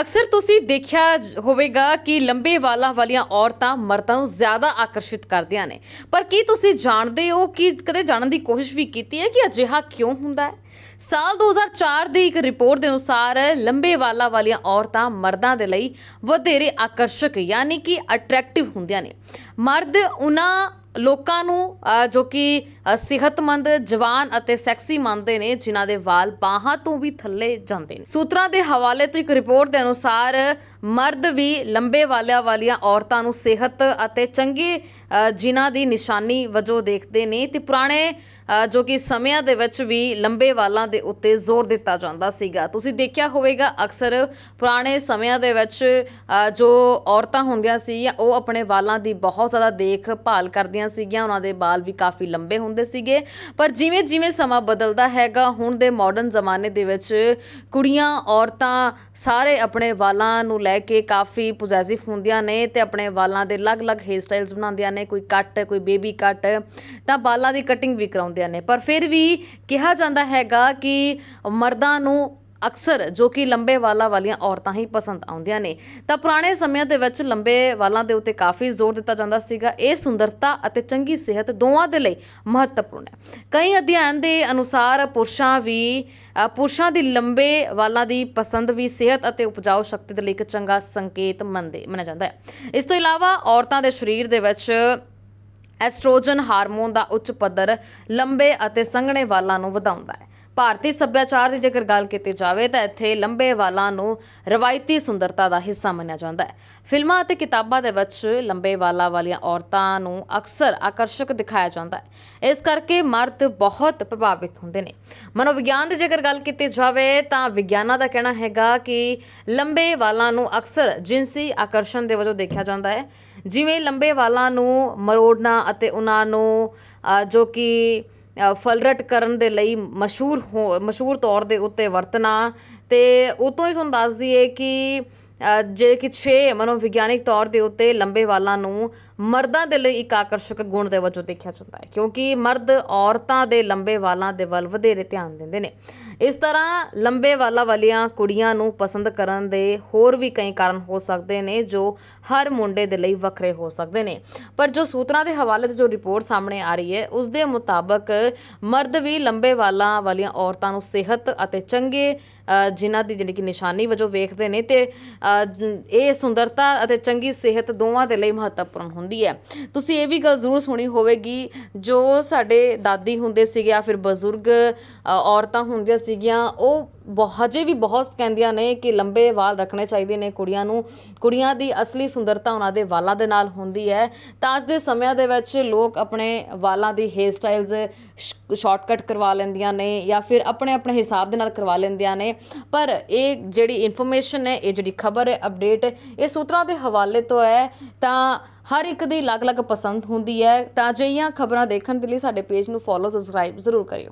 ਅਕਸਰ ਤੁਸੀਂ ਦੇਖਿਆ ਹੋਵੇਗਾ ਕਿ ਲੰਬੇ ਵਾਲਾਂ ਵਾਲੀਆਂ ਔਰਤਾਂ ਮਰਦਾਂ ਨੂੰ ਜ਼ਿਆਦਾ ਆਕਰਸ਼ਿਤ ਕਰਦੀਆਂ ਨੇ। ਪਰ ਕੀ ਤੁਸੀਂ ਜਾਣਦੇ ਹੋ ਕਿ ਕਦੇ ਜਾਣਨ ਦੀ ਕੋਸ਼ਿਸ਼ ਵੀ ਕੀਤੀ ਹੈ ਕਿ ਅਜਿਹਾ ਕਿਉਂ ਹੁੰਦਾ ਹੈ? ਸਾਲ 2004 ਦੀ ਇੱਕ ਰਿਪੋਰਟ ਦੇ ਅਨੁਸਾਰ ਲੰਬੇ ਵਾਲਾਂ ਵਾਲੀਆਂ ਔਰਤਾਂ ਮਰਦਾਂ ਦੇ ਲਈ ਵਧੇਰੇ ਆਕਰਸ਼ਕ, ਯਾਨੀ ਕਿ ਅਟਰੈਕਟਿਵ ਹੁੰਦੀਆਂ ਨੇ। ਮਰਦ ਉਹਨਾਂ ਲੋਕਾਂ ਨੂੰ ਅਹ, ਜੋ ਕਿ ਸਿਹਤਮੰਦ ਜਵਾਨ ਅਤੇ ਸੈਕਸੀ ਮੰਨਦੇ ਨੇ ਜਿਨ੍ਹਾਂ ਦੇ ਵਾਲ ਬਾਹਾਂ ਤੋਂ ਵੀ ਥੱਲੇ ਜਾਂਦੇ ਨੇ। ਸੂਤਰਾਂ ਦੇ ਹਵਾਲੇ ਤੋਂ ਇੱਕ ਰਿਪੋਰਟ ਦੇ ਅਨੁਸਾਰ ਮਰਦ ਵੀ ਲੰਬੇ ਵਾਲਿਆਂ ਵਾਲੀਆਂ ਔਰਤਾਂ ਨੂੰ ਸਿਹਤ ਅਤੇ ਚੰਗੇ ਜਿਨ੍ਹਾਂ ਦੀ ਨਿਸ਼ਾਨੀ ਵਜੋਂ ਦੇਖਦੇ ਨੇ ਤੇ ਪੁਰਾਣੇ ਜੋ ਕਿ ਸਮਿਆਂ ਦੇ ਵਿੱਚ ਵੀ ਲੰਬੇ ਵਾਲਾਂ ਦੇ ਉੱਤੇ ਜ਼ੋਰ ਦਿੱਤਾ ਜਾਂਦਾ ਸੀਗਾ। ਤੁਸੀਂ ਦੇਖਿਆ ਹੋਵੇਗਾ ਅਕਸਰ ਪੁਰਾਣੇ ਸਮਿਆਂ ਦੇ ਵਿੱਚ ਜੋ ਔਰਤਾਂ ਹੁੰਦੀਆਂ ਸੀ ਉਹ ਆਪਣੇ ਵਾਲਾਂ ਦੀ ਬਹੁਤ ਜ਼ਿਆਦਾ ਦੇਖਭਾਲ ਕਰਦੀਆਂ ਸੀਗੀਆਂ, ਉਹਨਾਂ ਦੇ ਵਾਲ ਵੀ ਕਾਫੀ ਲੰਬੇ ਹੁੰਦੇ ਸੀਗੇ। ਪਰ ਜਿਵੇਂ ਜਿਵੇਂ ਸਮਾਂ ਬਦਲਦਾ ਹੈਗਾ, ਹੁਣ ਦੇ ਮਾਡਰਨ ਜ਼ਮਾਨੇ ਦੇ ਵਿੱਚ ਕੁੜੀਆਂ, ਔਰਤਾਂ ਸਾਰੇ ਆਪਣੇ ਵਾਲਾਂ ਨੂੰ ਲੈ ਕੇ ਕਾਫੀ ਪੋਜੈਸਿਵ ਹੁੰਦੀਆਂ ਨੇ ਤੇ ਆਪਣੇ ਵਾਲਾਂ ਦੇ ਅਲੱਗ-ਅਲੱਗ ਹੇਅਰ ਸਟਾਈਲਸ ਬਣਾਉਂਦੀਆਂ ਨੇ, ਕੋਈ ਕੱਟ, ਕੋਈ ਬੇਬੀ ਕੱਟ, ਤਾਂ ਵਾਲਾਂ ਦੀ ਕਟਿੰਗ ਵੀ ਕਰਾਉਂਦੀਆਂ ਨੇ। ਪਰ ਫਿਰ ਵੀ ਕਿਹਾ ਜਾਂਦਾ ਹੈਗਾ ਕਿ ਮਰਦਾਂ ਨੂੰ ਅਕਸਰ ਜੋ ਕਿ ਲੰਬੇ ਵਾਲਾਂ ਵਾਲੀਆਂ ਔਰਤਾਂ ਹੀ ਪਸੰਦ ਆਉਂਦੀਆਂ ਨੇ। ਤਾਂ ਪੁਰਾਣੇ ਸਮਿਆਂ ਦੇ ਵਿੱਚ ਲੰਬੇ ਵਾਲਾਂ ਦੇ ਉੱਤੇ ਕਾਫੀ ਜ਼ੋਰ ਦਿੱਤਾ ਜਾਂਦਾ ਸੀਗਾ। ਇਹ ਸੁੰਦਰਤਾ ਅਤੇ ਚੰਗੀ ਸਿਹਤ ਦੋਵਾਂ ਦੇ ਲਈ ਮਹੱਤਵਪੂਰਨ ਹੈ। ਕਈ ਅਧਿਐਨ ਦੇ ਅਨੁਸਾਰ ਪੁਰਸ਼ਾਂ ਵੀ ਪੁਰਸ਼ਾਂ ਦੀ ਲੰਬੇ ਵਾਲਾਂ ਦੀ ਪਸੰਦ ਵੀ ਸਿਹਤ ਅਤੇ ਉਪਜਾਊ ਸ਼ਕਤੀ ਦੇ ਲਈ ਇੱਕ ਚੰਗਾ ਸੰਕੇਤ ਮੰਨਦੇ, ਮੰਨਿਆ ਜਾਂਦਾ ਹੈ। ਇਸ ਤੋਂ ਇਲਾਵਾ ਔਰਤਾਂ ਦੇ ਸਰੀਰ ਦੇ ਵਿੱਚ ਐਸਟ੍ਰੋਜਨ ਹਾਰਮੋਨ ਦਾ ਉੱਚ ਪੱਧਰ ਲੰਬੇ ਅਤੇ ਸੰਘਣੇ ਵਾਲਾਂ ਨੂੰ ਵਧਾਉਂਦਾ ਹੈ। ਭਾਰਤੀ ਸੱਭਿਆਚਾਰ ਦੀ ਜੇਕਰ ਗੱਲ ਕੀਤੀ ਜਾਵੇ ਤਾਂ ਇੱਥੇ ਲੰਬੇ ਵਾਲਾਂ ਨੂੰ ਰਵਾਇਤੀ ਸੁੰਦਰਤਾ ਦਾ ਹਿੱਸਾ ਮੰਨਿਆ ਜਾਂਦਾ ਹੈ। ਫਿਲਮਾਂ ਅਤੇ ਕਿਤਾਬਾਂ ਦੇ ਵਿੱਚ ਲੰਬੇ ਵਾਲਾਂ ਵਾਲੀਆਂ ਔਰਤਾਂ ਨੂੰ ਅਕਸਰ ਆਕਰਸ਼ਕ ਦਿਖਾਇਆ ਜਾਂਦਾ ਹੈ। ਇਸ ਕਰਕੇ ਮਰਦ ਬਹੁਤ ਪ੍ਰਭਾਵਿਤ ਹੁੰਦੇ ਨੇ। ਮਨੋਵਿਗਿਆਨ ਦੀ ਜੇਕਰ ਗੱਲ ਕੀਤੀ ਜਾਵੇ ਤਾਂ ਵਿਗਿਆਨਾਂ ਦਾ ਕਹਿਣਾ ਹੈਗਾ ਕਿ ਲੰਬੇ ਵਾਲਾਂ ਨੂੰ ਅਕਸਰ ਜਿਨਸੀ ਆਕਰਸ਼ਣ ਦੇ ਵਜੋਂ ਦੇਖਿਆ ਜਾਂਦਾ ਹੈ। ਜਿਵੇਂ ਲੰਬੇ ਵਾਲਾਂ ਨੂੰ ਮਰੋੜਨਾ ਅਤੇ ਉਹਨਾਂ ਨੂੰ ਜੋ ਕਿ ਫਲਰਟ ਕਰਨ ਦੇ ਲਈ ਮਸ਼ਹੂਰ ਹੋ, ਮਸ਼ਹੂਰ ਤੌਰ ਦੇ ਉੱਤੇ ਵਰਤਣਾ। ਅਤੇ ਉੱਤੋਂ ਹੀ ਤੁਹਾਨੂੰ ਦੱਸ ਦਈਏ ਕਿ ਜੇ ਕਿ ਛੇ ਮਨੋਵਿਗਿਆਨਿਕ ਤੌਰ ਦੇ ਉੱਤੇ ਲੰਬੇ ਵਾਲਾਂ ਨੂੰ ਮਰਦਾਂ ਦੇ ਲਈ ਇੱਕ ਆਕਰਸ਼ਕ ਗੁਣ ਦੇ ਵਜੋਂ ਦੇਖਿਆ ਜਾਂਦਾ ਹੈ, ਕਿਉਂਕਿ ਮਰਦ ਔਰਤਾਂ ਦੇ ਲੰਬੇ ਵਾਲਾਂ ਦੇ ਵੱਲ ਵਧੇਰੇ ਧਿਆਨ ਦਿੰਦੇ ਨੇ। ਇਸ ਤਰ੍ਹਾਂ ਲੰਬੇ ਵਾਲਾਂ ਵਾਲੀਆਂ ਕੁੜੀਆਂ ਨੂੰ ਪਸੰਦ ਕਰਨ ਦੇ ਹੋਰ ਵੀ ਕਈ ਕਾਰਨ ਹੋ ਸਕਦੇ ਨੇ, ਜੋ ਹਰ ਮੁੰਡੇ ਦੇ ਲਈ ਵੱਖਰੇ ਹੋ ਸਕਦੇ ਨੇ। ਪਰ ਜੋ ਸੂਤਰਾਂ ਦੇ ਹਵਾਲੇ ਤੋਂ ਜੋ ਰਿਪੋਰਟ ਸਾਹਮਣੇ ਆ ਰਹੀ ਹੈ, ਉਸ ਦੇ ਮੁਤਾਬਕ ਮਰਦ ਵੀ ਲੰਬੇ ਵਾਲਾਂ ਵਾਲੀਆਂ ਔਰਤਾਂ ਨੂੰ ਸਿਹਤ ਅਤੇ ਚੰਗੇ ਜਿਨ੍ਹਾਂ ਦੀ ਜਿਹੜੀ ਕਿ ਨਿਸ਼ਾਨੀ ਵਜੋਂ ਵੇਖਦੇ ਨੇ ਤੇ ਇਹ ਸੁੰਦਰਤਾ ਅਤੇ ਚੰਗੀ ਸਿਹਤ ਦੋਵਾਂ ਦੇ ਲਈ ਮਹੱਤਵਪੂਰਨ ਹੁੰਦੀ ਹੈ। ਤੁਸੀਂ ਇਹ ਵੀ ਗੱਲ ਜ਼ਰੂਰ ਸੁਣੀ ਹੋਵੇਗੀ, ਜੋ ਸਾਡੇ ਦਾਦੀ ਹੁੰਦੇ ਸੀਗੇ ਜਾਂ ਫਿਰ ਬਜ਼ੁਰਗ ਔਰਤਾਂ ਹੁੰਦੀਆਂ ਸੀਗੀਆਂ, ਉਹ ਬਹੁ- ਹਜੇ ਵੀ ਬਹੁਤ ਕਹਿੰਦੀਆਂ ਨੇ ਕਿ ਲੰਬੇ ਵਾਲ ਰੱਖਣੇ ਚਾਹੀਦੇ ਨੇ ਕੁੜੀਆਂ ਨੂੰ। ਕੁੜੀਆਂ ਦੀ ਅਸਲੀ ਸੁੰਦਰਤਾ ਉਹਨਾਂ ਦੇ ਵਾਲਾਂ ਦੇ ਨਾਲ ਹੁੰਦੀ ਹੈ। ਤਾਂ ਅੱਜ ਦੇ ਸਮਿਆਂ ਦੇ ਵਿੱਚ ਲੋਕ ਆਪਣੇ ਵਾਲਾਂ ਦੀ ਹੇਅਰ ਸਟਾਈਲਸ ਸ਼ਾਰਟਕਟ ਕਰਵਾ ਲੈਂਦੀਆਂ ਨੇ ਜਾਂ ਫਿਰ ਆਪਣੇ ਆਪਣੇ ਹਿਸਾਬ ਦੇ ਨਾਲ ਕਰਵਾ ਲੈਂਦੀਆਂ ਨੇ। ਪਰ ਇਹ ਜਿਹੜੀ ਇਨਫੋਰਮੇਸ਼ਨ ਹੈ, ਇਹ ਜਿਹੜੀ ਖਬਰ ਹੈ ਅਪਡੇਟ ਇਹ ਸੂਤਰਾਂ ਦੇ ਹਵਾਲੇ ਤੋਂ ਹੈ। ਤਾਂ ਹਰ ਇੱਕ ਦੀ ਅਲੱਗ-ਅਲੱਗ ਪਸੰਦ ਹੁੰਦੀ ਹੈ। ਤਾਂ ਅਜਿਹੀਆਂ ਖਬਰਾਂ ਦੇਖਣ ਦੇ ਲਈ ਸਾਡੇ ਪੇਜ ਨੂੰ ਫੋਲੋ ਸਬਸਕ੍ਰਾਈਬ ਜ਼ਰੂਰ ਕਰਿਓ।